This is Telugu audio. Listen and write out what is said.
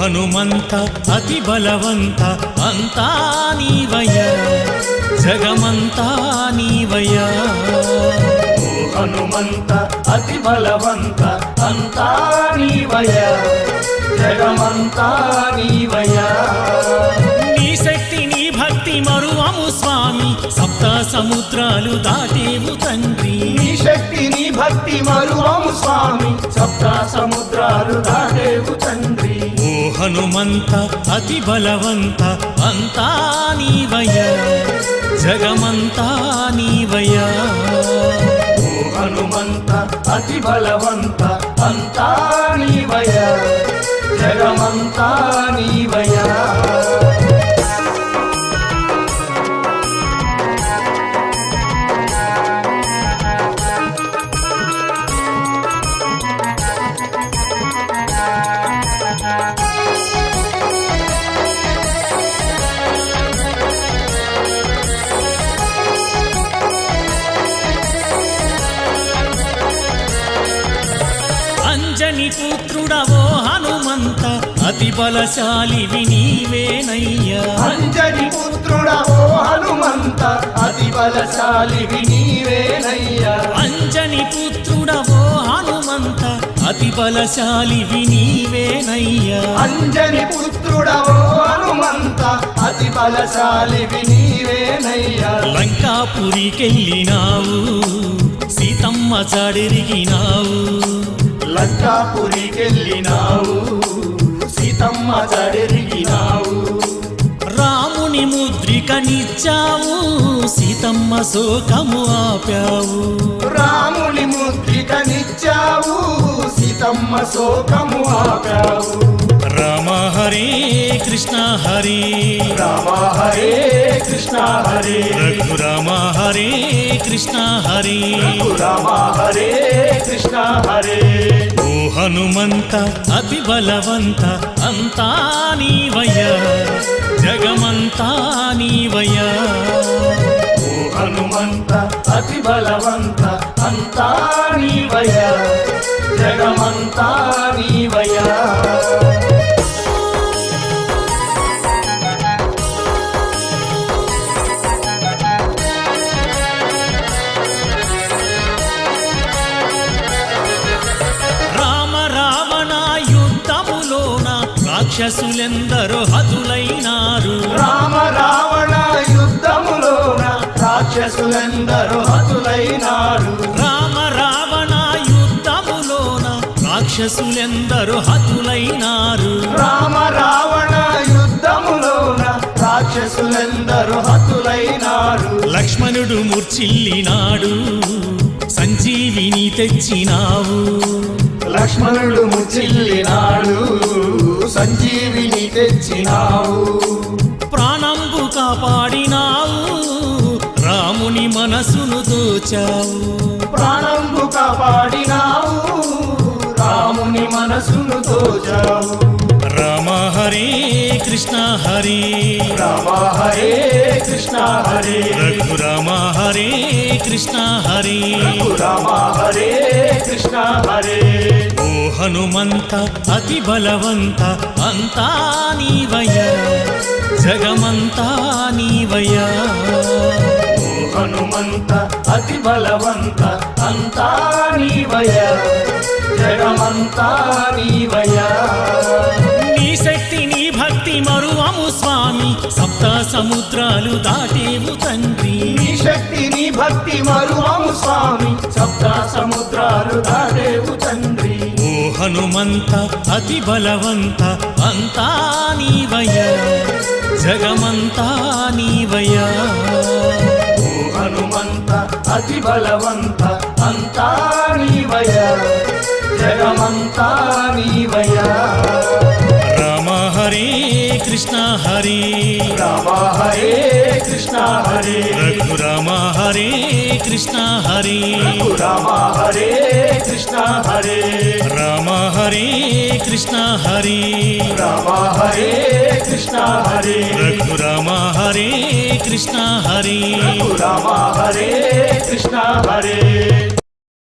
హనుమంత అతి బలవంత అంతా నీవయ జగమంతా నీవయ ఓ హనుమంత అతి బలవంత అంతా నీవయ జగమంతా నీవయ నీ శక్తి నీ భక్తి మరువము స్వామి. సప్త సముద్రాలు దాటేవు తండ్రి. నీ శక్తి నీ భక్తి మరువము స్వామి. హనుమంత అతి బలవంత అంతా నీవయ జగమంతా నీవయ ఓ హనుమంత అతి బలవంత అంతా నీవయ జగమంతా నీవయ అతి బలశాలివి నీవేనయ్యా. అంజని పుత్రుడవో హనుమంత అతి బలశాలివి నీవేనయ్యా. అంజని పుత్రుడవో హనుమంత అతి బలశాలివి నీవేనయ్యా. అంజని పుత్రుడవో హనుమంత అతి బలశాలివి నీవేనయ్యా. లంకాపురికెళ్ళినావు సీతమ్మ చాడెరిగినావు. లంకాపురికెళ్ళినావు. ముద్రికనిచ్చావు సీతమ్మ శోకము ఆపావు. రాముని ముద్రికనిచ్చావు సీతమ్మ శోకము ఆపావు. రామ హరే కృష్ణ హరే. రామ హరే కృష్ణ హరే. రఘురామ హరే కృష్ణ హరే. రామ హరే కృష్ణ హరే. ఓ హనుమంత అతి బలవంత అంతా నీవయ జగమంతా నీవయ్యా. ఓ హనుమంత అతి బలవంత అంతా నీవయ్యా. జగమంతా నీవయ్యా. రాక్షసులెందరో హతులైనారు. రామ రావణ యుద్ధములోన రాక్షసులందరూ హతులైనారు. రామ రావణ యుద్ధములోన రాక్షసులెందరో హతులైనారు. రామ రావణ యుద్ధములోన రాక్షసులందరూ హతులైనారు. లక్ష్మణుడు మూర్చిల్లినాడు సంజీవిని తెచ్చినావు. లక్ష్మణుడు ముచ్చిల్లినాడు సంజీవిని తెచ్చినావు. ప్రాణంబు కాపాడినావు. రాముని మనసును దోచావు. ప్రాణంబు కాపాడినావు. రాముని మనసును తోచావు రామ హరే కృష్ణ హరే. రామ హరే కృష్ణ హరే. రఘురామ హరే కృష్ణ హరే. రామ హరే కృష్ణ హరే. హనుమంత అతి బలవంత అంతా నీవయ జగమంతా నీవయ ఓ హనుమంత అతి బలవంత అంతా నీవయ జగమంతా నీవయ నీ శక్తి నీ భక్తి మరువము స్వామి. సప్త సముద్రాలు దాటేవు తండ్రి. నీ శక్తి నీ భక్తి మరువము స్వామి. సప్త సముద్రాలు దాటేవు తండ్రి. హనుమంత అతి బలవంత అంతా నీవయ జగమంతా నీవయ ఓ హనుమంత అతి బలవంత అంతా నీవయ జగమంతా రఘురామ హరే కృష్ణ హరే రామ హరే కృష్ణ హరే రామ హరే కృష్ణ హరే రామ హరే కృష్ణ హరే రఘురామ హరే కృష్ణ హరే రామ హరే కృష్ణ హరే